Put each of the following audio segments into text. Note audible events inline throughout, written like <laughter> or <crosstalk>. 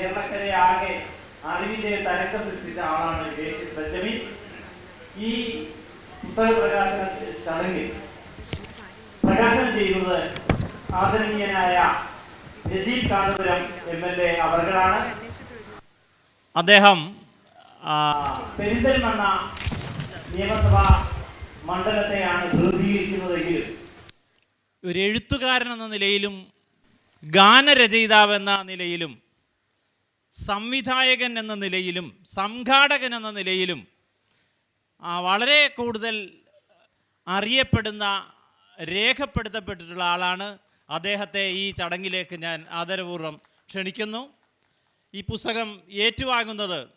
കേരളക്കരെ ആകെ അറിവിന്റെ തരക്കം സൃഷ്ടിച്ച ആളാണ് ബെഞ്ചമിൻ. ഈ പുസ്തക പ്രകാശന ചടങ്ങിൽ പ്രകാശനം ചെയ്യുന്നത് ആദരണീയനായ Rajeev Kanthapuram M L A അവർകളാണ്. അദ്ദേഹം പെരിന്തൽമണ്ണ നിയമസഭാ മണ്ഡലത്തെയാണ് പ്രതിനിധീകരിക്കുന്നതെങ്കിൽ ഒരു എഴുത്തുകാരൻ എന്ന നിലയിലും ഗാനരചയിതാവ് എന്ന നിലയിലും സംവിധായകൻ എന്ന നിലയിലും സംഘാടകൻ എന്ന നിലയിലും വളരെ കൂടുതൽ അറിയപ്പെടുന്ന രേഖപ്പെടുത്തപ്പെട്ടിട്ടുള്ള ആളാണ് അദ്ദേഹത്തെ ഈ ചടങ്ങിലേക്ക് ഞാൻ ആദരപൂർവം ക്ഷണിക്കുന്നു. ഈ പുസ്തകം ഏറ്റുവാങ്ങുന്നത്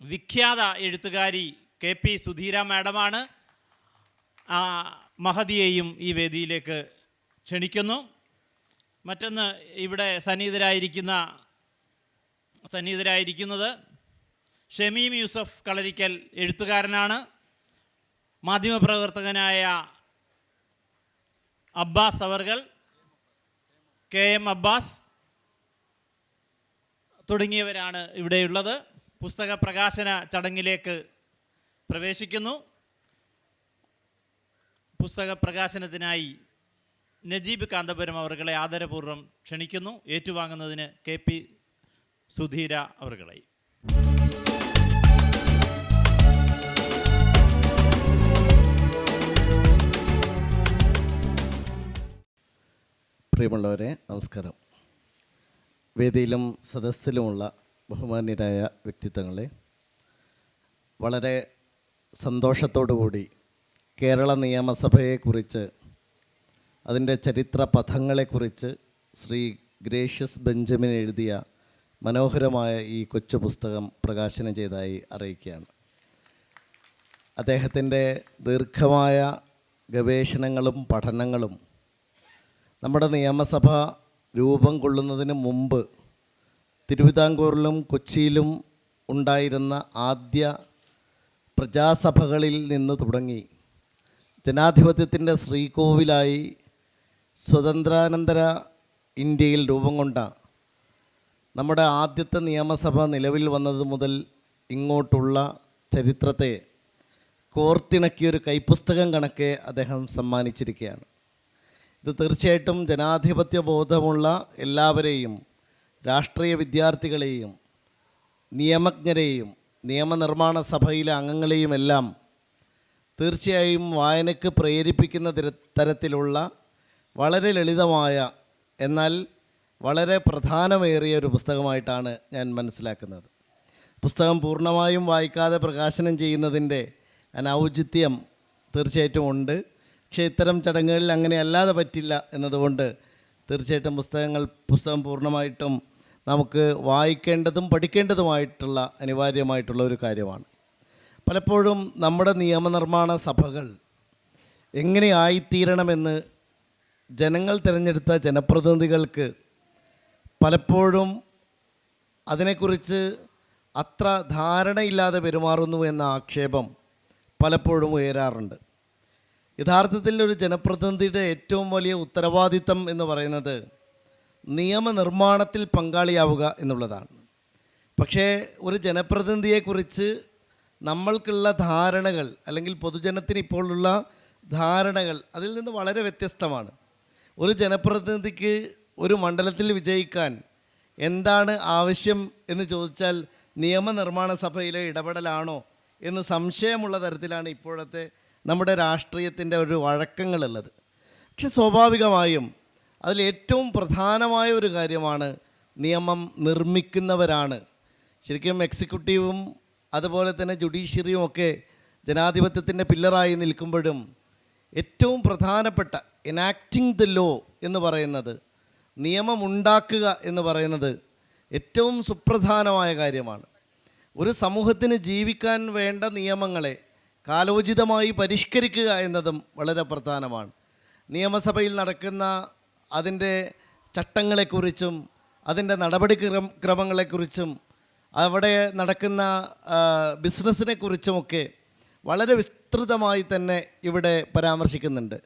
വിഖ്യാത എഴുത്തുകാരി കെ പി സുധീര മാഡമാണ്. മഹതിയെയും ഈ വേദിയിലേക്ക് ക്ഷണിക്കുന്നു. മറ്റൊന്ന് ഇവിടെ സന്നിഹിതരായിരിക്കുന്ന സന്നിഹിതരായിരിക്കുന്നത് ഷമീം യൂസഫ് കളരിക്കൽ എഴുത്തുകാരനാണ്. മാധ്യമപ്രവർത്തകനായ അബ്ബാസ് അവർകൾ കെ എം അബ്ബാസ് തുടങ്ങിയവരാണ് ഇവിടെയുള്ളത്. പുസ്തക പ്രകാശന ചടങ്ങിലേക്ക് പ്രവേശിക്കുന്നു. പുസ്തക പ്രകാശനത്തിനായി നജീബ് കാന്തപുരം അവർകളെ ആദരപൂർവം ക്ഷണിക്കുന്നു. ഏറ്റുവാങ്ങുന്നതിന് കെ പി സുധീര അവർകളെ പ്രിയമുള്ളവരെ നമസ്കാരം. വേദിയിലും സദസ്സിലുമുള്ള ബഹുമാന്യരായ വ്യക്തിത്വങ്ങളെ വളരെ സന്തോഷത്തോടു കൂടി കേരള നിയമസഭയെക്കുറിച്ച് അതിന്റെ ചരിത്ര പഥങ്ങളെക്കുറിച്ച് ശ്രീ ഗ്രേഷ്യസ് ബെഞ്ചമിൻ എഴുതിയ മനോഹരമായ ഈ കൊച്ചു പുസ്തകം പ്രകാശനം ചെയ്തതായി അറിയിക്കുകയാണ്. അദ്ദേഹത്തിന്റെ ദീർഘമായ ഗവേഷണങ്ങളും പഠനങ്ങളും നമ്മുടെ നിയമസഭ രൂപം കൊള്ളുന്നതിന് മുമ്പ് തിരുവിതാംകൂറിലും കൊച്ചിയിലും ഉണ്ടായിരുന്ന ആദ്യ പ്രജാസഭകളിൽ നിന്ന് തുടങ്ങി ജനാധിപത്യത്തിന്റെ ശ്രീകോവിലായി സ്വതന്ത്രാനന്തര ഇന്ത്യയിൽ രൂപം കൊണ്ട നമ്മുടെ ആദ്യത്തെ നിയമസഭ നിലവിൽ വന്നത് മുതൽ ഇങ്ങോട്ടുള്ള ചരിത്രത്തെ കോർത്തിണക്കിയൊരു കൈപ്പുസ്തകം കണക്കെ അദ്ദേഹം സമ്മാനിച്ചിരിക്കുകയാണ്. ഇത് തീർച്ചയായിട്ടും ജനാധിപത്യ ബോധമുള്ള എല്ലാവരെയും രാഷ്ട്രീയ വിദ്യാർത്ഥികളെയും നിയമജ്ഞരെയും നിയമനിർമ്മാണ സഭയിലെ അംഗങ്ങളെയും എല്ലാം തീർച്ചയായും വായനയ്ക്ക് പ്രേരിപ്പിക്കുന്ന തര- തരത്തിലുള്ള വളരെ ലളിതമായ എന്നാൽ വളരെ പ്രധാനമേറിയ ഒരു പുസ്തകമായിട്ടാണ് ഞാൻ മനസ്സിലാക്കുന്നത്. പുസ്തകം പൂർണമായും വായിക്കാതെ പ്രകാശനം ചെയ്യുന്നതിന്റെ അനൗചിത്യം തീർച്ചയായിട്ടും ഉണ്ട്. പക്ഷേ ഇത്തരം ചടങ്ങുകളിൽ അങ്ങനെ അല്ലാതെ പറ്റില്ല എന്നതുകൊണ്ട് തീർച്ചയായിട്ടും പുസ്തകങ്ങൾ പുസ്തകം പൂർണമായിട്ടും നമുക്ക് വായിക്കേണ്ടതും പഠിക്കേണ്ടതുമായിട്ടുള്ള അനിവാര്യമായിട്ടുള്ള ഒരു കാര്യമാണ്. പലപ്പോഴും നമ്മുടെ നിയമനിർമ്മാണ സഭകൾ എങ്ങനെയായിത്തീരണമെന്ന് ജനങ്ങൾ തിരഞ്ഞെടുത്ത ജനപ്രതിനിധികൾക്ക് പലപ്പോഴും അതിനെക്കുറിച്ച് അത്ര ധാരണയില്ലാതെ പെരുമാറുന്നു എന്ന ആക്ഷേപം പലപ്പോഴും ഉയരാറുണ്ട്. യഥാർത്ഥത്തിൽ ഒരു ജനപ്രതിനിധിയുടെ ഏറ്റവും വലിയ ഉത്തരവാദിത്തം എന്ന് പറയുന്നത് നിയമനിർമ്മാണത്തിൽ പങ്കാളിയാവുക എന്നുള്ളതാണ്. പക്ഷേ ഒരു ജനപ്രതിനിധിയെക്കുറിച്ച് നമ്മൾക്കുള്ള ധാരണകൾ അല്ലെങ്കിൽ പൊതുജനത്തിന് ഇപ്പോഴുള്ള ധാരണകൾ അതിൽ നിന്ന് വളരെ വ്യത്യസ്തമാണ്. ഒരു ജനപ്രതിനിധിക്ക് ഒരു മണ്ഡലത്തിൽ വിജയിക്കാൻ എന്താണ് ആവശ്യം എന്ന് ചോദിച്ചാൽ നിയമനിർമ്മാണ സഭയിലെ ഇടപെടലാണോ എന്ന് സംശയമുള്ള തരത്തിലാണ് ഇപ്പോഴത്തെ നമ്മുടെ രാഷ്ട്രീയത്തിന്റെ ഒരു വഴക്കങ്ങളുള്ളത്. പക്ഷെ സ്വാഭാവികമായും അതിൽ ഏറ്റവും പ്രധാനമായ ഒരു കാര്യമാണ് നിയമം നിർമ്മിക്കുന്നവരാണ്. ശരിക്കും എക്സിക്യൂട്ടീവും അതുപോലെ തന്നെ ജുഡീഷ്യറിയും ഒക്കെ ജനാധിപത്യത്തിന്റെ പില്ലറായി നിൽക്കുമ്പോഴും ഏറ്റവും പ്രധാനപ്പെട്ട എനാക്റ്റിംഗ് ദ ലോ എന്ന് പറയുന്നത് നിയമമുണ്ടാക്കുക എന്ന് പറയുന്നത് ഏറ്റവും സുപ്രധാനമായ കാര്യമാണ്. ഒരു സമൂഹത്തിന് ജീവിക്കാൻ വേണ്ട നിയമങ്ങളെ കാലോചിതമായി പരിഷ്കരിക്കുക എന്നതും വളരെ പ്രധാനമാണ്. നിയമസഭയിൽ നടക്കുന്ന അതിന്റെ ചട്ടങ്ങളെക്കുറിച്ചും അതിന്റെ നടപടി ക്രമ ക്രമങ്ങളെക്കുറിച്ചും അവിടെ നടക്കുന്ന ബിസിനസ്സിനെക്കുറിച്ചുമൊക്കെ വളരെ വിസ്തൃതമായി തന്നെ ഇവിടെ പരാമർശിക്കുന്നുണ്ട്.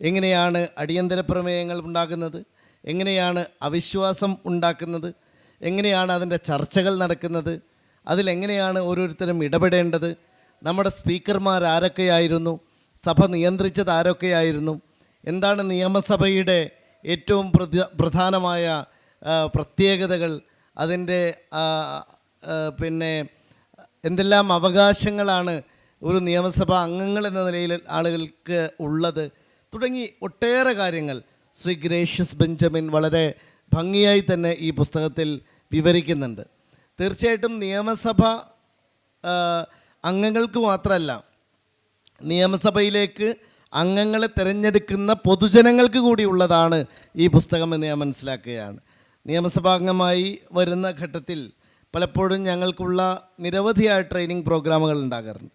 എങ്ങനെയാണ് അടിയന്തര പ്രമേയങ്ങൾ ഉണ്ടാകുന്നത്? എങ്ങനെയാണ് അവിശ്വാസം ഉണ്ടാക്കുന്നത്? എങ്ങനെയാണ് അതിന്റെ ചർച്ചകൾ നടക്കുന്നത്? അതിലെങ്ങനെയാണ് ഓരോരുത്തരും ഇടപെടേണ്ടത്? നമ്മുടെ സ്പീക്കർമാർ ആരൊക്കെയായിരുന്നു? സഭ നിയന്ത്രിച്ചത് ആരൊക്കെയായിരുന്നു? എന്താണ് നിയമസഭയുടെ ഏറ്റവും പ്രധ പ്രധാനമായ പ്രത്യേകതകൾ? അതിന്റെ പിന്നെ എന്തെല്ലാം അവകാശങ്ങളാണ് ഒരു നിയമസഭാ അംഗങ്ങൾ എന്ന നിലയിൽ ആളുകൾക്ക് ഉള്ളത്? തുടങ്ങി ഒട്ടേറെ കാര്യങ്ങൾ. ശ്രീ ഗ്രേഷ്യസ് ബെഞ്ചമിൻ വളരെ ഭംഗിയായി തന്നെ ഈ പുസ്തകത്തിൽ വിവരിക്കുന്നുണ്ട്. തീർച്ചയായിട്ടും നിയമസഭ അംഗങ്ങൾക്ക് മാത്രമല്ല നിയമസഭയിലേക്ക് അംഗങ്ങളെ തിരഞ്ഞെടുക്കുന്ന പൊതുജനങ്ങൾക്ക് കൂടിയുള്ളതാണ് ഈ പുസ്തകം എന്ന് ഞാൻ മനസ്സിലാക്കുകയാണ്. നിയമസഭാംഗമായി വരുന്ന ഘട്ടത്തിൽ പലപ്പോഴും ഞങ്ങൾക്കുള്ള നിരവധിയായ ട്രെയിനിങ് പ്രോഗ്രാമുകൾ ഉണ്ടാകാറുണ്ട്.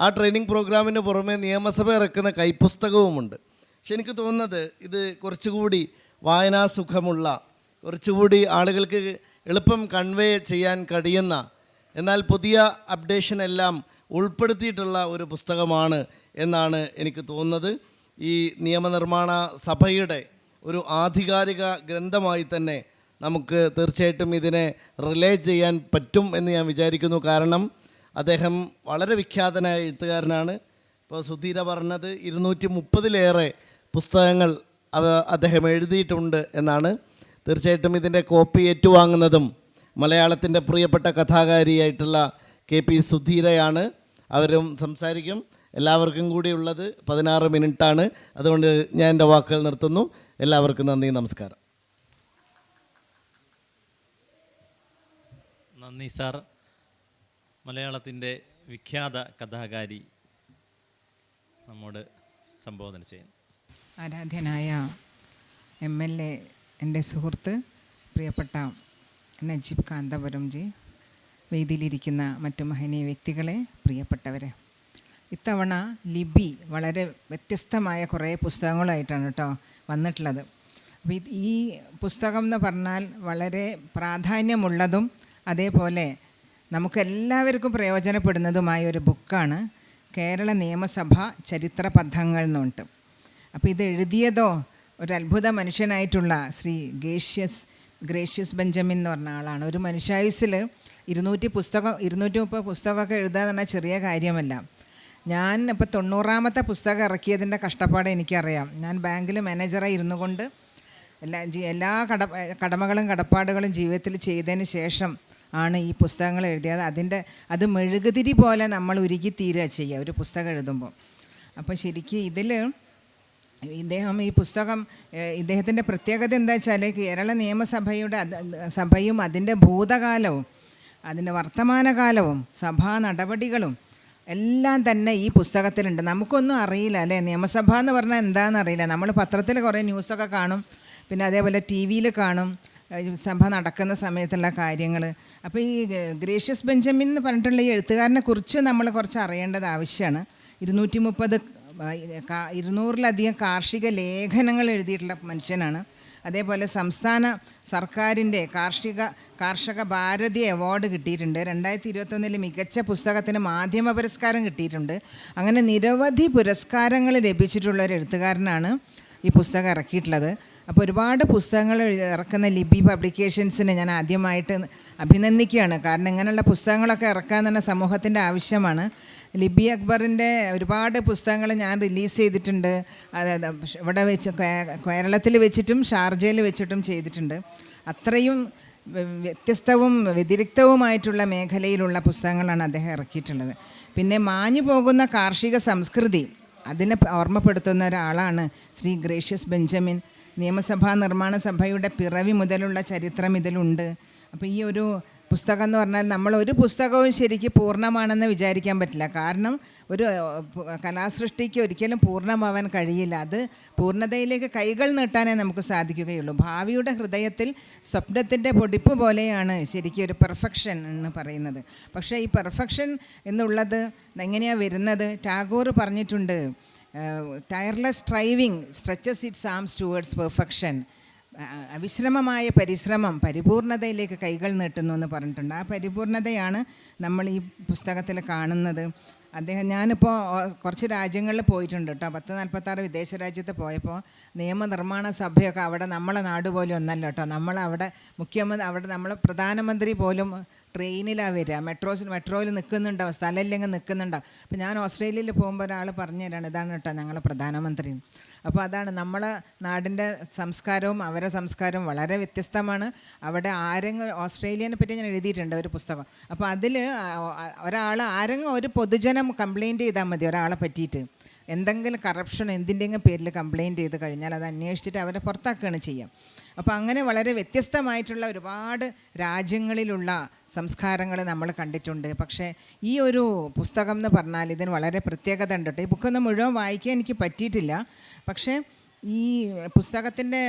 ആ ട്രെയിനിങ് പ്രോഗ്രാമിന് പുറമെ നിയമസഭ ഇറക്കുന്ന കൈപ്പുസ്തകവുമുണ്ട്. പക്ഷെ എനിക്ക് തോന്നുന്നത് ഇത് കുറച്ചുകൂടി വായനാസുഖമുള്ള കുറച്ചുകൂടി ആളുകൾക്ക് എളുപ്പം കൺവേ ചെയ്യാൻ കഴിയുന്ന എന്നാൽ പുതിയ അപ്ഡേഷൻ എല്ലാം ഉൾപ്പെടുത്തിയിട്ടുള്ള ഒരു പുസ്തകമാണ് എന്നാണ് എനിക്ക് തോന്നുന്നത്. ഈ നിയമനിർമ്മാണ സഭയുടെ ഒരു ആധികാരിക ഗ്രന്ഥമായി തന്നെ നമുക്ക് തീർച്ചയായിട്ടും ഇതിനെ റിലേ ചെയ്യാൻ പറ്റും എന്ന് ഞാൻ വിചാരിക്കുന്നു. കാരണം അദ്ദേഹം വളരെ വിഖ്യാതനായ എഴുത്തുകാരനാണ്. ഇപ്പോൾ സുധീര പറഞ്ഞത് ഇരുന്നൂറ്റി മുപ്പതിലേറെ പുസ്തകങ്ങൾ അവ അദ്ദേഹം എഴുതിയിട്ടുണ്ട് എന്നാണ് തീർച്ചയായിട്ടും ഇതിന്റെ കോപ്പി ഏറ്റുവാങ്ങുന്നതും മലയാളത്തിന്റെ പ്രിയപ്പെട്ട കഥാകാരിയായിട്ടുള്ള കെ പി സുധീരയാണ്. അവരും സംസാരിക്കും. എല്ലാവർക്കും കൂടി ഉള്ളത് പതിനാറ് മിനിറ്റാണ്. അതുകൊണ്ട് ഞാൻ എന്റെ വാക്കുകൾ നിർത്തുന്നു. എല്ലാവർക്കും നന്ദി നമസ്കാരം. നന്ദി സാർ. മലയാളത്തിന്റെ വിഖ്യാത കഥാകാരി നമ്മോട് സംബോധന ചെയ്യുന്നു. ആരാധ്യനായ എം എൽ എ എന്റെ സുഹൃത്ത് പ്രിയപ്പെട്ട നജീബ് കാന്തപുരം ജി വേദിയിലിരിക്കുന്ന മറ്റു മഹനീയ വ്യക്തികളെ പ്രിയപ്പെട്ടവരെ. ഇത്തവണ ലിബി വളരെ വ്യത്യസ്തമായ കുറേ പുസ്തകങ്ങളായിട്ടാണ് കേട്ടോ വന്നിട്ടുള്ളത്. ഈ പുസ്തകം എന്ന് പറഞ്ഞാൽ വളരെ പ്രാധാന്യമുള്ളതും അതേപോലെ നമുക്കെല്ലാവർക്കും പ്രയോജനപ്പെടുന്നതുമായ ഒരു ബുക്കാണ് കേരള നിയമസഭ ചരിത്ര പഥങ്ങൾ എന്ന് പറഞ്ഞിട്ട് അപ്പോൾ ഇത് എഴുതിയതോ? ഒരു അത്ഭുത മനുഷ്യനായിട്ടുള്ള ശ്രീ ഗേഷ്യസ് ഗ്രേഷ്യസ് ബെഞ്ചമിൻ എന്ന് പറഞ്ഞ ആളാണ്. ഒരു മനുഷ്യായുസിൽ ഇരുന്നൂറ്റി പുസ്തകം ഇരുന്നൂറ്റി മുപ്പത് പുസ്തകമൊക്കെ എഴുതുക എന്ന് ചെറിയ കാര്യമല്ല. ഞാൻ ഇപ്പോൾ തൊണ്ണൂറാമത്തെ പുസ്തകം ഇറക്കിയതിന്റെ കഷ്ടപ്പാട് എനിക്കറിയാം. ഞാൻ ബാങ്കിൽ മാനേജറായി ഇരുന്നു കൊണ്ട് എല്ലാ എല്ലാ കട കടമകളും കടപ്പാടുകളും ജീവിതത്തിൽ ചെയ്തതിന് ശേഷം ആണ് ഈ പുസ്തകങ്ങൾ എഴുതിയത്. അതിന്റെ അത് മെഴുകുതിരി പോലെ നമ്മൾ ഉരുകി തീരുക ചെയ്യുക ഒരു പുസ്തകം എഴുതുമ്പോൾ അപ്പോൾ ശരിക്കും ഇതിൽ ഇദ്ദേഹം ഈ പുസ്തകം ഇദ്ദേഹത്തിന്റെ പ്രത്യേകത എന്താ വെച്ചാൽ കേരള നിയമസഭയുടെ സഭയും അതിന്റെ ഭൂതകാലവും അതിന്റെ വർത്തമാനകാലവും സഭാ നടപടികളും എല്ലാം തന്നെ ഈ പുസ്തകത്തിലുണ്ട്. നമുക്കൊന്നും അറിയില്ല അല്ലേ? നിയമസഭ എന്ന് പറഞ്ഞാൽ എന്താണെന്ന് അറിയില്ല. നമ്മൾ പത്രത്തിൽ കുറേ ന്യൂസൊക്കെ കാണും. പിന്നെ അതേപോലെ ടി വിയിൽ കാണും. സഭ നടക്കുന്ന സമയത്തുള്ള കാര്യങ്ങൾ അപ്പോൾ ഈ ഗ്രേഷ്യസ് ബെഞ്ചമിൻ എന്ന് പറഞ്ഞിട്ടുള്ള ഈ എഴുത്തുകാരനെ കുറിച്ച് നമ്മൾ കുറച്ച് അറിയേണ്ടത് ആവശ്യമാണ്. ഇരുന്നൂറ്റി മുപ്പത് ഇരുന്നൂറിലധികം കാർഷിക ലേഖനങ്ങൾ എഴുതിയിട്ടുള്ള മനുഷ്യനാണ്. അതേപോലെ സംസ്ഥാന സർക്കാരിന്റെ കാർഷിക കാർഷക ഭാരതി അവാർഡ് കിട്ടിയിട്ടുണ്ട്. രണ്ടായിരത്തി ഇരുപത്തൊന്നിൽ മികച്ച പുസ്തകത്തിന് മാധ്യമ പുരസ്കാരം കിട്ടിയിട്ടുണ്ട്. അങ്ങനെ നിരവധി പുരസ്കാരങ്ങൾ ലഭിച്ചിട്ടുള്ള ഒരു എഴുത്തുകാരനാണ് ഈ പുസ്തകം ഇറക്കിയിട്ടുള്ളത്. അപ്പോൾ ഒരുപാട് പുസ്തകങ്ങൾ ഇറക്കുന്ന ലിബി പബ്ലിക്കേഷൻസിനെ ഞാൻ ആദ്യമായിട്ട് അഭിനന്ദിക്കുകയാണ്. കാരണം ഇങ്ങനെയുള്ള പുസ്തകങ്ങളൊക്കെ ഇറക്കാൻ തന്നെ സമൂഹത്തിന്റെ ആവശ്യമാണ്. ലിബി അക്ബറിന്റെ ഒരുപാട് പുസ്തകങ്ങൾ ഞാൻ റിലീസ് ചെയ്തിട്ടുണ്ട്. അതായത് ഇവിടെ വെച്ച് കേരളത്തിൽ വെച്ചിട്ടും ഷാർജയിൽ വെച്ചിട്ടും ചെയ്തിട്ടുണ്ട്. അത്രയും വ്യത്യസ്തവും വ്യതിരിക്തവുമായിട്ടുള്ള മേഖലയിലുള്ള പുസ്തകങ്ങളാണ് അദ്ദേഹം ഇറക്കിയിട്ടുള്ളത്. പിന്നെ മാഞ്ഞു പോകുന്ന കാർഷിക സംസ്കൃതി അതിനെ ഓർമ്മപ്പെടുത്തുന്ന ഒരാളാണ് ശ്രീ ഗ്രേഷ്യസ് ബെഞ്ചമിൻ. നിയമസഭാ നിർമ്മാണ സഭയുടെ പിറവി മുതലുള്ള ചരിത്രം ഇതിലുണ്ട്. അപ്പോൾ ഈ ഒരു പുസ്തകം എന്ന് പറഞ്ഞാൽ നമ്മൾ ഒരു പുസ്തകവും ശരിക്ക് പൂർണമാണെന്ന് വിചാരിക്കാൻ പറ്റില്ല. കാരണം ഒരു കലാസൃഷ്ടിക്ക് ഒരിക്കലും പൂർണമാവാൻ കഴിയില്ല. അത് പൂർണതയിലേക്ക് കൈകൾ നീട്ടാനേ നമുക്ക് സാധിക്കുകയുള്ളൂ. ഭാവിയുടെ ഹൃദയത്തിൽ സ്വപ്നത്തിന്റെ പൊടിപ്പ് പോലെയാണ് ശരിക്കും ഒരു പെർഫെക്ഷൻ എന്ന് പറയുന്നത്. പക്ഷേ ഈ പെർഫെക്ഷൻ എന്നുള്ളത് എങ്ങനെയാണ് വരുന്നത്? ടാഗോർ പറഞ്ഞിട്ടുണ്ട് tireless driving stretches its arms towards perfection. അവിശ്രമമായ പരിശ്രമം പരിപൂർണതയിലേക്ക് കൈകൾ നീട്ടുന്നു എന്ന് പറഞ്ഞിട്ടുണ്ട്. ആ പരിപൂർണതയാണ് നമ്മൾ ഈ പുസ്തകത്തിൽ കാണുന്നത്. അദ്ദേഹം ഞാനിപ്പോൾ കുറച്ച് രാജ്യങ്ങളിൽ പോയിട്ടുണ്ട് കേട്ടോ. പത്ത് നാൽപ്പത്താറ് വിദേശ രാജ്യത്ത് പോയപ്പോൾ നിയമനിർമ്മാണ സഭയൊക്കെ അവിടെ നമ്മളെ നാട് പോലും ഒന്നല്ല കേട്ടോ. നമ്മളവിടെ മുഖ്യമന്ത്രി അവിടെ നമ്മളെ പ്രധാനമന്ത്രി പോലും ട്രെയിനിലാണ് വരിക. മെട്രോസിൽ മെട്രോയിൽ നിൽക്കുന്നുണ്ടാവും സ്ഥലമില്ലെങ്കിൽ നിൽക്കുന്നുണ്ടാവും അപ്പോൾ ഞാൻ ഓസ്ട്രേലിയയിൽ പോകുമ്പോൾ ഒരാൾ പറഞ്ഞു തരാണ് ഇതാണ് കേട്ടോ ഞങ്ങളെ പ്രധാനമന്ത്രി. അപ്പോൾ അതാണ് നമ്മളെ നാടിന്റെ സംസ്കാരവും അവരെ സംസ്കാരവും വളരെ വ്യത്യസ്തമാണ്. അവിടെ ആരെങ്കിലും ഓസ്ട്രേലിയനെ പറ്റി ഞാൻ എഴുതിയിട്ടുണ്ട് ഒരു പുസ്തകം. അപ്പോൾ അതിൽ ഒരാൾ ആരെങ്കിലും ഒരു പൊതുജനം കംപ്ലയിന്റ് ചെയ്താൽ മതി ഒരാളെ പറ്റിയിട്ട്. എന്തെങ്കിലും കറപ്ഷൻ എന്തിന്റെങ്കിലും പേരിൽ കംപ്ലയിന്റ് ചെയ്ത് കഴിഞ്ഞാൽ അത് അന്വേഷിച്ചിട്ട് അവരെ പുറത്താക്കുകയാണ് ചെയ്യുക അപ്പോൾ അങ്ങനെ വളരെ വ്യത്യസ്തമായിട്ടുള്ള ഒരുപാട് രാജ്യങ്ങളിലുള്ള സംസ്കാരങ്ങൾ നമ്മൾ കണ്ടിട്ടുണ്ട്. പക്ഷേ ഈ ഒരു പുസ്തകം എന്ന് പറഞ്ഞാൽ ഇതിന് വളരെ പ്രത്യേകത ഉണ്ട് ഈ ബുക്കൊന്നും മുഴുവൻ വായിക്കാൻ എനിക്ക് പറ്റിയിട്ടില്ല. പക്ഷേ ഈ പുസ്തകത്തിന്റെ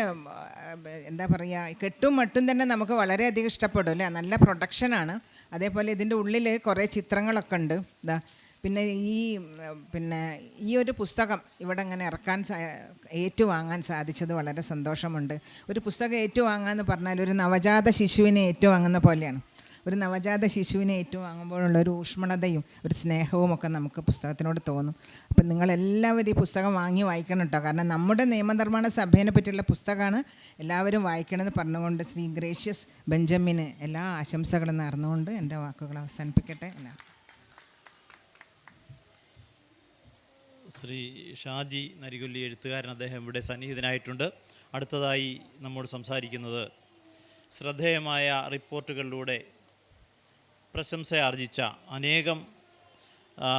എന്താ പറയുക കെട്ടും മട്ടും തന്നെ നമുക്ക് വളരെയധികം ഇഷ്ടപ്പെടും അല്ലേ? നല്ല പ്രൊഡക്ഷനാണ് അതേപോലെ ഇതിന്റെ ഉള്ളിൽ കുറേ ചിത്രങ്ങളൊക്കെ ഉണ്ട്. ഇതാ പിന്നെ ഈ പിന്നെ ഈ ഒരു പുസ്തകം ഇവിടെ ഇങ്ങനെ ഇറക്കാൻ ഏറ്റുവാങ്ങാൻ സാധിച്ചത് വളരെ സന്തോഷമുണ്ട്. ഒരു പുസ്തകം ഏറ്റുവാങ്ങാന്ന് പറഞ്ഞാൽ ഒരു നവജാത ശിശുവിനെ ഏറ്റുവാങ്ങുന്ന പോലെയാണ്. ഒരു നവജാത ശിശുവിനെ ഏറ്റുവാങ്ങുമ്പോഴുള്ള ഒരു ഊഷ്മളതയും ഒരു സ്നേഹവും ഒക്കെ നമുക്ക് പുസ്തകത്തിനോട് തോന്നും. അപ്പം നിങ്ങളെല്ലാവരും ഈ പുസ്തകം വാങ്ങി വായിക്കണം കേട്ടോ കാരണം നമ്മുടെ നിയമനിർമ്മാണ സഭേനെ പറ്റിയുള്ള പുസ്തകമാണ് എല്ലാവരും വായിക്കണമെന്ന് പറഞ്ഞുകൊണ്ട് ശ്രീ ഗ്രേഷ്യസ് ബെഞ്ചമിന് എല്ലാ ആശംസകളും നേർന്നുകൊണ്ട് എന്റെ വാക്കുകൾ അവസാനിപ്പിക്കട്ടെ. എല്ലാവർക്കും ശ്രീ ഷാജി നരികൊല്ലി എഴുത്തുകാരൻ അദ്ദേഹം ഇവിടെ സന്നിഹിതനായിട്ടുണ്ട്. അടുത്തതായി നമ്മോട് സംസാരിക്കുന്നത് ശ്രദ്ധേയമായ റിപ്പോർട്ടുകളിലൂടെ പ്രശംസയാർജിച്ച അനേകം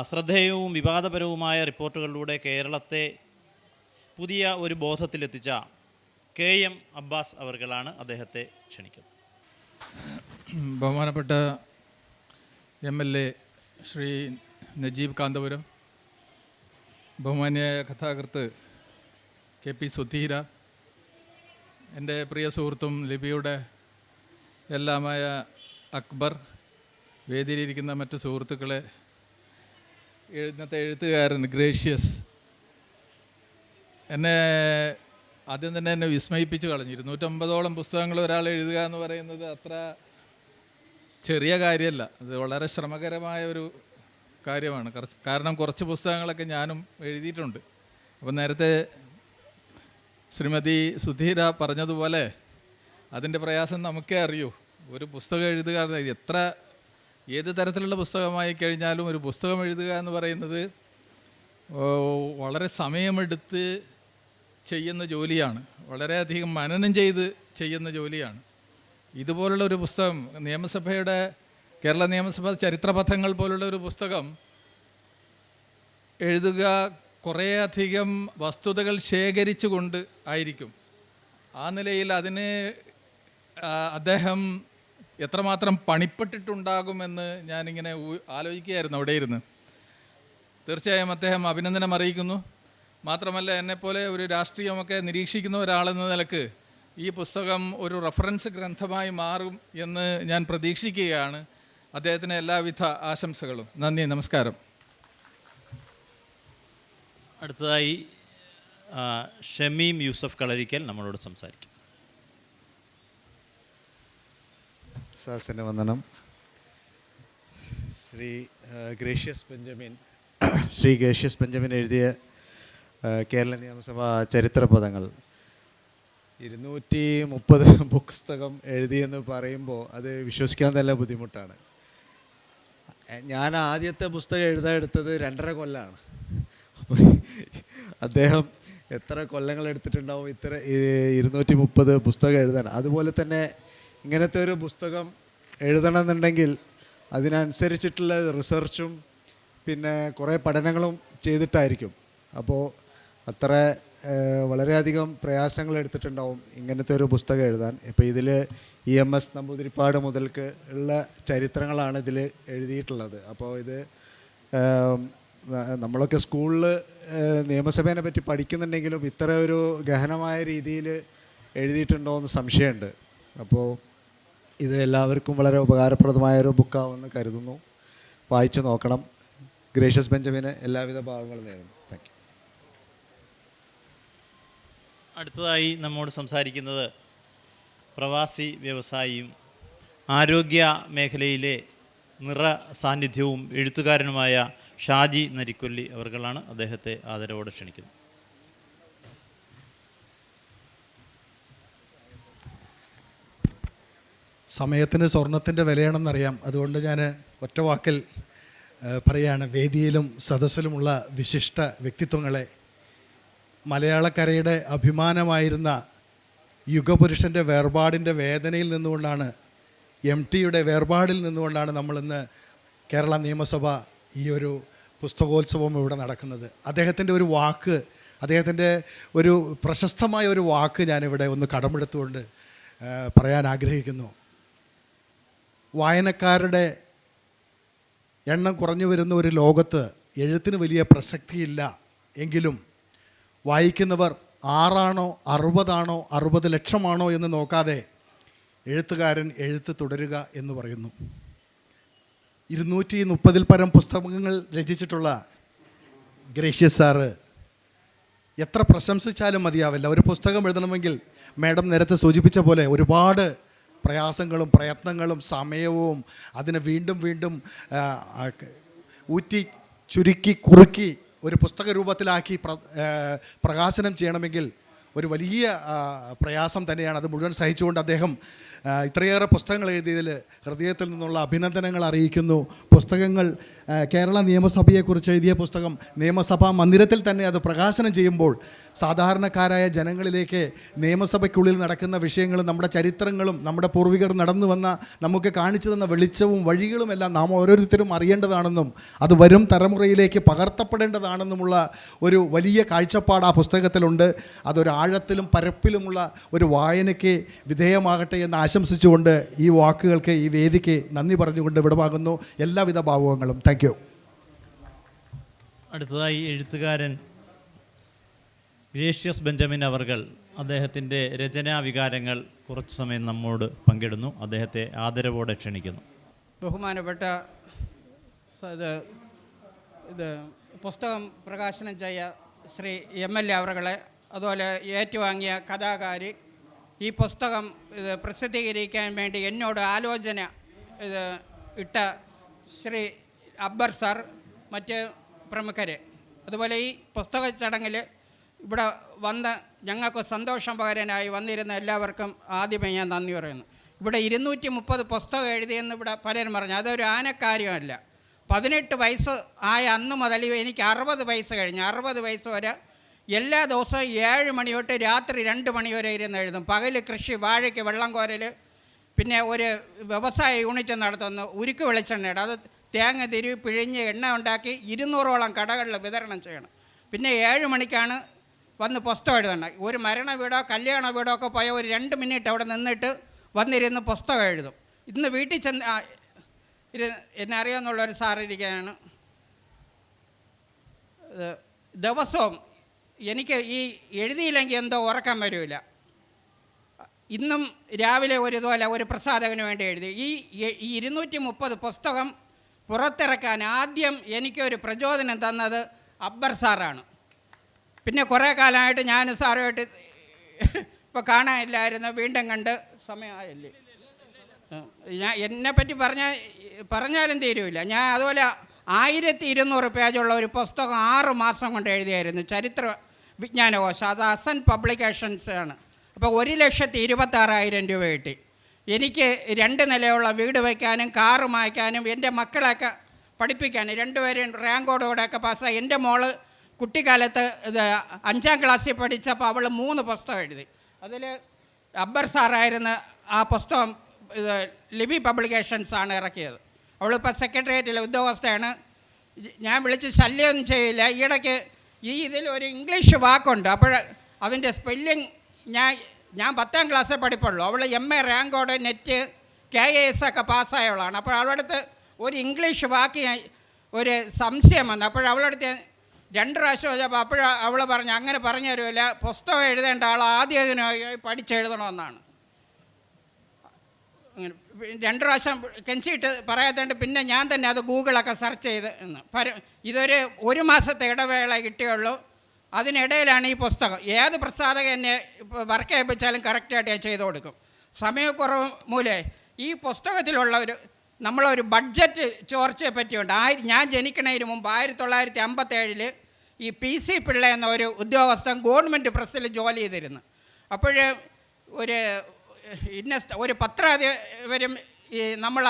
ശ്രദ്ധേയവും വിവാദപരവുമായ റിപ്പോർട്ടുകളിലൂടെ കേരളത്തെ പുതിയ ഒരു ബോധത്തിലെത്തിച്ച കെ എം അബ്ബാസ് അവർകളാണ് അദ്ദേഹത്തെ ക്ഷണിക്കുന്നത്. ബഹുമാനപ്പെട്ട M L A Shri Najeeb Kanthapuram ബഹുമാന്യായ കഥാകൃത്ത് കെ പി സുധീര എന്റെ പ്രിയ സുഹൃത്തും ലിപിയുടെ എല്ലാമായ അക്ബർ വേദിയിലിരിക്കുന്ന മറ്റ് സുഹൃത്തുക്കളെ ഇന്നത്തെ എഴുത്തുകാരൻ ഗ്രേഷ്യസ് എന്നെ ആദ്യം തന്നെ എന്നെ വിസ്മയിപ്പിച്ച് കളഞ്ഞു. ഇരുന്നൂറ്റമ്പതോളം പുസ്തകങ്ങൾ ഒരാൾ എഴുതുക എന്ന് പറയുന്നത് അത്ര ചെറിയ കാര്യമല്ല. അത് വളരെ ശ്രമകരമായ ഒരു കാര്യമാണ്. കാരണം കുറച്ച് പുസ്തകങ്ങളൊക്കെ ഞാനും എഴുതിയിട്ടുണ്ട്. അപ്പോൾ നേരത്തെ ശ്രീമതി സുധീര പറഞ്ഞതുപോലെ അതിന്റെ പ്രയാസം നമുക്കേ അറിയൂ. ഒരു പുസ്തകം എഴുതുക എത്ര ഏത് തരത്തിലുള്ള പുസ്തകമായി കഴിഞ്ഞാലും ഒരു പുസ്തകം എഴുതുക എന്ന് പറയുന്നത് വളരെ സമയമെടുത്ത് ചെയ്യുന്ന ജോലിയാണ്. വളരെയധികം മനനം ചെയ്ത് ചെയ്യുന്ന ജോലിയാണ്. ഇതുപോലുള്ള ഒരു പുസ്തകം നിയമസഭയുടെ കേരള നിയമസഭ ചരിത്രപഥങ്ങൾ പോലുള്ള ഒരു പുസ്തകം എഴുതുക കുറേയധികം വസ്തുതകൾ ശേഖരിച്ചുകൊണ്ട് ആയിരിക്കും. ആ നിലയിൽ അതിന് അദ്ദേഹം എത്രമാത്രം പണിപ്പെട്ടിട്ടുണ്ടാകുമെന്ന് ഞാനിങ്ങനെ ആലോചിക്കുകയായിരുന്നു അവിടെ ഇരുന്ന്. തീർച്ചയായും അദ്ദേഹം അഭിനന്ദനം അറിയിക്കുന്നു. മാത്രമല്ല എന്നെപ്പോലെ ഒരു രാഷ്ട്രീയമൊക്കെ നിരീക്ഷിക്കുന്ന ഒരാളെന്ന നിലയ്ക്ക് ഈ പുസ്തകം ഒരു റഫറൻസ് ഗ്രന്ഥമായി മാറും എന്ന് ഞാൻ പ്രതീക്ഷിക്കുകയാണ്. അദ്ദേഹത്തിന് എല്ലാവിധ ആശംസകളും. നന്ദി നമസ്കാരം. അടുത്തതായി ഷമീം യൂസഫ് കളരിക്കൽ നമ്മളോട് സംസാരിക്കും. സാസിന് വന്ദനം. Shri gracious Benjamin. <coughs> Shri gracious Benjamin എഴുതിയ കേരള നിയമസഭാ ചരിത്രപദങ്ങൾ. ഇരുന്നൂറ്റി മുപ്പത് <laughs> പുസ്തകം എഴുതിയെന്ന് പറയുമ്പോൾ അത് വിശ്വസിക്കാൻ തന്നെ ബുദ്ധിമുട്ടാണ്. ഞാൻ ആദ്യത്തെ പുസ്തകം എഴുതാൻ എടുത്തത് രണ്ടര കൊല്ലാണ്. അപ്പോൾ അദ്ദേഹം എത്ര കൊല്ലങ്ങൾ എടുത്തിട്ടുണ്ടാവും ഇത്ര ഇരുന്നൂറ്റി മുപ്പത് പുസ്തകം എഴുതാൻ. അതുപോലെ തന്നെ ഇങ്ങനത്തെ ഒരു പുസ്തകം എഴുതണമെന്നുണ്ടെങ്കിൽ അതിനനുസരിച്ചിട്ടുള്ള റിസർച്ചും പിന്നെ കുറേ പഠനങ്ങളും ചെയ്തിട്ടായിരിക്കും. അപ്പോൾ അത്ര വളരെയധികം പ്രയാസങ്ങൾ എടുത്തിട്ടുണ്ടാവും ഇങ്ങനത്തെ ഒരു പുസ്തകം എഴുതാൻ. ഇപ്പോൾ ഇതിൽ ഇ എം എസ് നമ്പൂതിരിപ്പാട് മുതൽക്ക് ഉള്ള ചരിത്രങ്ങളാണ് ഇതിൽ എഴുതിയിട്ടുള്ളത്. അപ്പോൾ ഇത് നമ്മളൊക്കെ സ്കൂളിൽ നിയമസഭേനെ പറ്റി പഠിക്കുന്നുണ്ടെങ്കിലും ഇത്ര ഒരു ഗഹനമായ രീതിയിൽ എഴുതിയിട്ടുണ്ടോ എന്ന് സംശയമുണ്ട്. അപ്പോൾ ഇത് എല്ലാവർക്കും വളരെ ഉപകാരപ്രദമായ ഒരു ബുക്കാവുമെന്ന് കരുതുന്നു. വായിച്ചു നോക്കണം. ഗ്രേഷ്യസ് ബെഞ്ചമിന് എല്ലാവിധ ഭാഗങ്ങളും നേരുന്നു. താങ്ക് അടുത്തതായി നമ്മോട് സംസാരിക്കുന്നത് പ്രവാസി വ്യവസായിയും ആരോഗ്യ മേഖലയിലെ നിറ സാന്നിധ്യവും എഴുത്തുകാരനുമായ ഷാജി നരിക്കൊല്ലി അവർകളാണ് അദ്ദേഹത്തെ ആദരവോടെ ക്ഷണിക്കുന്നത്. സമയത്തിന് സ്വർണത്തിന്റെ വിലയാണെന്നറിയാം. അതുകൊണ്ട് ഞാൻ ഒറ്റ വാക്കിൽ പറയാണ് വേദിയിലും സദസ്സിലുമുള്ള വിശിഷ്ട വ്യക്തിത്വങ്ങളെ. മലയാളക്കരയുടെ അഭിമാനമായിരുന്ന യുഗപുരുഷന്റെ വേർപാടിന്റെ വേദനയിൽ നിന്നുകൊണ്ടാണ് എം ടിയുടെ വേർപാടിൽ നിന്നുകൊണ്ടാണ് നമ്മളിന്ന് കേരള നിയമസഭ ഈ ഒരു പുസ്തകോത്സവം ഇവിടെ നടക്കുന്നത്. അദ്ദേഹത്തിന്റെ ഒരു വാക്ക് അദ്ദേഹത്തിന്റെ ഒരു പ്രശസ്തമായ ഒരു വാക്ക് ഞാനിവിടെ ഒന്ന് കടമെടുത്തുകൊണ്ട് പറയാൻ ആഗ്രഹിക്കുന്നു. വായനക്കാരുടെ എണ്ണം കുറഞ്ഞു വരുന്ന ഒരു ലോകത്ത് എഴുത്തിന് വലിയ പ്രസക്തിയില്ല എങ്കിലും വായിക്കുന്നവർ ആറാണോ അറുപതാണോ അറുപത് ലക്ഷമാണോ എന്ന് നോക്കാതെ എഴുത്തുകാരൻ എഴുത്ത് തുടരുക എന്ന് പറയുന്നു. ഇരുന്നൂറ്റി മുപ്പതിൽ പരം പുസ്തകങ്ങൾ രചിച്ചിട്ടുള്ള ഗ്രേഷ്യസ് സാറ് എത്ര പ്രശംസിച്ചാലും മതിയാവില്ല. ഒരു പുസ്തകം എഴുതണമെങ്കിൽ മാഡം നേരത്തെ സൂചിപ്പിച്ച പോലെ ഒരുപാട് പ്രയാസങ്ങളും പ്രയത്നങ്ങളും സമയവും അതിനെ വീണ്ടും വീണ്ടും ഊറ്റി ചുരുക്കി കുറുക്കി ഒരു പുസ്തക രൂപത്തിലാക്കി പ്രകാശനം ചെയ്യണമെങ്കിൽ ഒരു വലിയ പ്രയാസം തന്നെയാണ്. അത് മുഴുവൻ സഹിച്ചുകൊണ്ട് അദ്ദേഹം ഇത്രയേറെ പുസ്തകങ്ങൾ എഴുതിയതിൽ ഹൃദയത്തിൽ നിന്നുള്ള അഭിനന്ദനങ്ങൾ അറിയിക്കുന്നു. പുസ്തകങ്ങൾ കേരള നിയമസഭയെക്കുറിച്ച് എഴുതിയ പുസ്തകം നിയമസഭാ മന്ദിരത്തിൽ തന്നെ അത് പ്രകാശനം ചെയ്യുമ്പോൾ സാധാരണക്കാരായ ജനങ്ങളിലേക്ക് നിയമസഭയ്ക്കുള്ളിൽ നടക്കുന്ന വിഷയങ്ങളും നമ്മുടെ ചരിത്രങ്ങളും നമ്മുടെ പൂർവികർ നടന്നു വന്ന നമുക്ക് കാണിച്ചു തന്ന വെളിച്ചവും വഴികളും എല്ലാം നാം ഓരോരുത്തരും അറിയേണ്ടതാണെന്നും അത് വരും തലമുറയിലേക്ക് പകർത്തപ്പെടേണ്ടതാണെന്നുമുള്ള ഒരു വലിയ കാഴ്ചപ്പാട് ആ പുസ്തകത്തിലുണ്ട്. അതൊരു ആഴത്തിലും പരപ്പിലുമുള്ള ഒരു വായനയ്ക്ക് വിധേയമാകട്ടെ എന്ന് ആശംസിച്ചുകൊണ്ട് ഈ വാക്കുകൾക്ക് ഈ വേദിക്ക് നന്ദി പറഞ്ഞുകൊണ്ട് വിടവാകുന്നു എല്ലാവിധ ഭാവുകങ്ങളും. താങ്ക് യു അടുത്തതായി എഴുത്തുകാരൻ ഗ്രേഷ്യസ് ബെഞ്ചമിൻ അവർകൾ അദ്ദേഹത്തിന്റെ രചനാ വികാരങ്ങൾ കുറച്ച് സമയം നമ്മോട് പങ്കിടുന്നു. അദ്ദേഹത്തെ ആദരവോടെ ക്ഷണിക്കുന്നു. ബഹുമാനപ്പെട്ട ഇത് ഇത് പുസ്തകം പ്രകാശനം ചെയ്യ ശ്രീ എം എൽ എ അവറുകളെ അതുപോലെ ഏറ്റുവാങ്ങിയ കഥാകാരി ഈ പുസ്തകം ഇത് പ്രസിദ്ധീകരിക്കാൻ വേണ്ടി എന്നോട് ആലോചന ഇത് ഇട്ട ശ്രീ അബ്ബർ സാർ മറ്റ് പ്രമുഖർ അതുപോലെ ഈ പുസ്തക ചടങ്ങിൽ ഇവിടെ വന്ന് ഞങ്ങൾക്ക് സന്തോഷം പകരനായി വന്നിരുന്ന എല്ലാവർക്കും ആദ്യമേ ഞാൻ നന്ദി പറയുന്നു. ഇവിടെ ഇരുന്നൂറ്റി മുപ്പത് പുസ്തകം എഴുതിയെന്ന് ഇവിടെ പലരും പറഞ്ഞു. അതൊരു ആനക്കാര്യമല്ല. പതിനെട്ട് വയസ്സ് ആയ അന്ന് മുതൽ എനിക്ക് അറുപത് വയസ്സ് കഴിഞ്ഞു. അറുപത് വയസ്സ് വരെ എല്ലാ ദിവസവും ഏഴ് മണി തൊട്ട് രാത്രി രണ്ട് മണി വരെ ഇരുന്ന് എഴുതും. പകൽ കൃഷി വാഴയ്ക്ക് വെള്ളം കോരൽ പിന്നെ ഒരു വ്യവസായ യൂണിറ്റ് നടത്തുന്നു. ഉരുക്ക് വെളിച്ചെണ്ണയുടെ. അത് തേങ്ങ തിരുവി പിഴിഞ്ഞ് എണ്ണ ഉണ്ടാക്കി ഇരുന്നൂറോളം കടകളിൽ വിതരണം ചെയ്യണം. പിന്നെ ഏഴ് മണിക്കാണ് വന്ന് പുസ്തകം എഴുതണം ഒരു മരണ വീടോ കല്യാണ വീടോ ഒക്കെ പോയ ഒരു രണ്ട് മിനിറ്റ് അവിടെ നിന്നിട്ട് വന്നിരുന്ന് പുസ്തകം എഴുതും. ഇന്ന് വീട്ടിൽ ചെന്ന് ഇരു എന്നെ അറിയാമെന്നുള്ളൊരു സാറിരിക്കുകയാണ് ദിവസവും എനിക്ക് ഈ എഴുതിയില്ലെങ്കിൽ എന്തോ ഉറക്കം വരില്ല ഇന്നും രാവിലെ ഒരു ഇതുപോലെ ഒരു പ്രസാധകന് വേണ്ടി എഴുതി. ഈ ഇരുന്നൂറ്റി മുപ്പത് പുസ്തകം പുറത്തിറക്കാൻ ആദ്യം എനിക്കൊരു പ്രചോദനം തന്നത് അബ്ബർ സാറാണ്. പിന്നെ കുറേ കാലമായിട്ട് ഞാൻ സാറുമായിട്ട് ഇപ്പോൾ കാണാനില്ലായിരുന്നു. വീണ്ടും കണ്ട് സമയമായില്ലേ? ഞാൻ എന്നെ പറ്റി പറഞ്ഞാൽ പറഞ്ഞാലും തീരുമില്ല ഞാൻ അതുപോലെ ആയിരത്തി ഇരുന്നൂറ് പേജുള്ള ഒരു പുസ്തകം ആറ് മാസം കൊണ്ട് എഴുതിയായിരുന്നു. ചരിത്ര വിജ്ഞാനകോശ. അത് അസൻ പബ്ലിക്കേഷൻസ് ആണ്. അപ്പോൾ ഒരു ലക്ഷത്തി ഇരുപത്താറായിരം രൂപ കിട്ടി. എനിക്ക് രണ്ട് നിലയുള്ള വീട് വയ്ക്കാനും കാറ് മായ്ക്കാനും എന്റെ മക്കളെയൊക്കെ പഠിപ്പിക്കാനും രണ്ടുപേരും റാങ്കോടുകൂടെയൊക്കെ പാസ്സായി. എന്റെ മോൾ കുട്ടിക്കാലത്ത് ഇത് അഞ്ചാം ക്ലാസ്സിൽ പഠിച്ചപ്പോൾ അവൾ മൂന്ന് പുസ്തകം എഴുതി. അതിൽ അബ്ബർ സാറായിരുന്ന ആ പുസ്തകം ഇത് ലിബി പബ്ലിക്കേഷൻസാണ് ഇറക്കിയത്. അവളിപ്പോൾ സെക്രട്ടേറിയറ്റിലെ ഉദ്യോഗസ്ഥയാണ്. ഞാൻ വിളിച്ച് ശല്യമൊന്നും ചെയ്യില്ല. ഈയിടയ്ക്ക് ഈ ഒരു ഇംഗ്ലീഷ് വാക്കുണ്ട്. അപ്പോൾ അതിന്റെ സ്പെല്ലിങ് ഞാൻ ഞാൻ പത്താം ക്ലാസ്സിൽ പഠിപ്പുള്ളൂ. അവൾ എം എ റാങ്കോടെ നെറ്റ് കെ എസ് ഒക്കെ പാസ്സായവളാണ് അപ്പോൾ അവളടുത്ത് ഒരു ഇംഗ്ലീഷ് വാക്ക് ഞാൻ ഒരു സംശയം വന്നു. അപ്പോൾ അവളടുത്ത് രണ്ട് പ്രാവശ്യം ചോദിച്ചപ്പോൾ അപ്പോഴ അവൾ പറഞ്ഞു അങ്ങനെ പറഞ്ഞു തരുമില്ല പുസ്തകം എഴുതേണ്ട ആൾ ആദ്യം ഇതിനായി പഠിച്ചെഴുതണമെന്നാണ് അങ്ങനെ രണ്ട് പ്രാവശ്യം കെഞ്ചിയിട്ട് പറയാത്തതുകൊണ്ട് പിന്നെ ഞാൻ തന്നെ അത് ഗൂഗിളൊക്കെ സെർച്ച് ചെയ്ത് എന്ന്. പര- ഇതൊരു ഒരു മാസത്തെ ഇടവേള കിട്ടിയുള്ളൂ. അതിനിടയിലാണ് ഈ പുസ്തകം. ഏത് പ്രസാധകൻ എന്നെ വർക്ക് ഏൽപ്പിച്ചാലും കറക്റ്റായിട്ട് ഞാൻ ചെയ്തു കൊടുക്കും. സമയക്കുറവ് മൂലേ ഈ പുസ്തകത്തിലുള്ള ഒരു നമ്മളൊരു ബഡ്ജറ്റ് ചോർച്ചയെ പറ്റിയുണ്ട്. ആയി ഞാൻ ജനിക്കണതിന് മുമ്പ് ആയിരത്തി തൊള്ളായിരത്തി അമ്പത്തേഴിൽ ഈ പി സി പിള്ള എന്നൊരു ഉദ്യോഗസ്ഥൻ ഗവൺമെന്റ് പ്രസ്സിൽ ജോലി ചെയ്തിരുന്നു. അപ്പോൾ ഒരു ഇന്ന ഒരു പത്രാധിപരും ഈ നമ്മൾ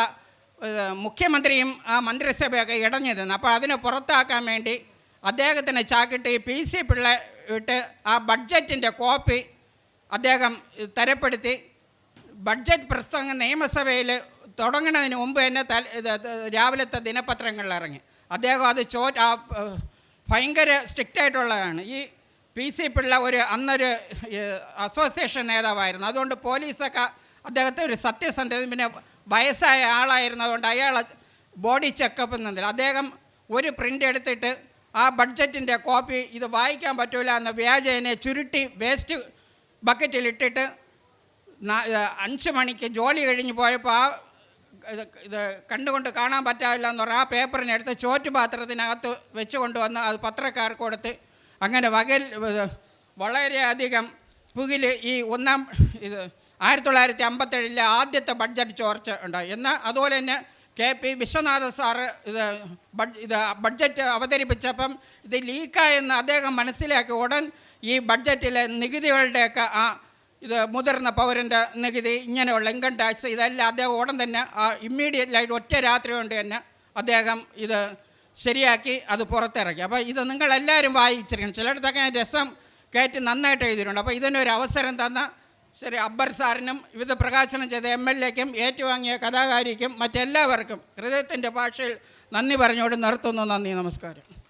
മുഖ്യമന്ത്രിയും ആ മന്ത്രിസഭയൊക്കെ ഇടഞ്ഞു അപ്പോൾ അതിനെ പുറത്താക്കാൻ വേണ്ടി അദ്ദേഹത്തിന് ചാക്കിട്ട് ഈ പി സി പിള്ള ഇട്ട് ആ ബഡ്ജറ്റിന്റെ കോപ്പി അദ്ദേഹം തരപ്പെടുത്തി. ബഡ്ജറ്റ് പ്രസംഗം നിയമസഭയിൽ തുടങ്ങുന്നതിന് മുമ്പ് തന്നെ രാവിലത്തെ ദിനപത്രങ്ങളിൽ ഇറങ്ങി. അദ്ദേഹം അത് ചോ ഭയങ്കര സ്ട്രിക്റ്റായിട്ടുള്ളതാണ്. ഈ പി സി പിള്ള ഒരു അന്നൊരു അസോസിയേഷൻ നേതാവായിരുന്നു. അതുകൊണ്ട് പോലീസൊക്കെ അദ്ദേഹത്തെ ഒരു സത്യസന്ധത പിന്നെ വയസ്സായ ആളായിരുന്നതുകൊണ്ട് അയാളെ ബോഡി ചെക്കപ്പ് നിന്നില്ല അദ്ദേഹം ഒരു പ്രിന്റ് എടുത്തിട്ട് ആ ബഡ്ജറ്റിന്റെ കോപ്പി ഇത് വായിക്കാൻ പറ്റൂല എന്ന വ്യാജേനെ ചുരുട്ടി വേസ്റ്റ് ബക്കറ്റിലിട്ടിട്ട് ഇട്ടിട്ട് അഞ്ച് മണിക്ക് ജോലി കഴിഞ്ഞ് പോയപ്പോൾ ആ ഇത് ഇത് കണ്ടുകൊണ്ട് കാണാൻ പറ്റാവില്ല എന്ന് പറഞ്ഞാൽ ആ പേപ്പറിനെടുത്ത് ചോറ്റുപാത്രത്തിനകത്ത് വെച്ച് കൊണ്ടുവന്ന് അത് പത്രക്കാർക്ക് കൊടുത്ത് അങ്ങനെ വകൽ വളരെയധികം പുകിൽ ഈ ഒന്നാം ഇത് ആയിരത്തി തൊള്ളായിരത്തി അമ്പത്തേഴിലെ ആദ്യത്തെ ബഡ്ജറ്റ് ചോർച്ച ഉണ്ടായി. എന്നാൽ അതുപോലെ തന്നെ കെ പി വിശ്വനാഥ സാറ് ഇത് ഇത് ബഡ്ജറ്റ് അവതരിപ്പിച്ചപ്പം ഇത് ലീക്കായെന്ന് അദ്ദേഹം മനസ്സിലാക്കി. ഉടൻ ഈ ബഡ്ജറ്റിലെ നികുതികളുടെയൊക്കെ ആ ഇത് മുതിർന്ന പൗരന്റെ നികുതി ഇങ്ങനെയുള്ള ഇൻകം ടാക്സ് ഇതെല്ലാം അദ്ദേഹം ഉടൻ തന്നെ ഇമ്മീഡിയറ്റ് ഇമ്മീഡിയറ്റ്ലായിട്ട് ഒറ്റ രാത്രി കൊണ്ട് തന്നെ അദ്ദേഹം ഇത് ശരിയാക്കി അത് പുറത്തിറക്കി. അപ്പോൾ ഇത് നിങ്ങളെല്ലാവരും വായിച്ചിരിക്കണം. ചിലയിടത്തൊക്കെ രസം കയറ്റി നന്നായിട്ട് എഴുതിയിട്ടുണ്ട്. അപ്പോൾ ഇതിനൊരു അവസരം തന്ന ശരി അബ്ബർ സാറിനും ഇത് പ്രകാശനം ചെയ്ത എം എൽ എക്കും ഏറ്റുവാങ്ങിയ കഥാകാരിക്കും മറ്റെല്ലാവർക്കും ഹൃദയത്തിന്റെ ഭാഷയിൽ നന്ദി പറഞ്ഞുകൊണ്ട് നിർത്തുന്നു. നന്ദി നമസ്കാരം.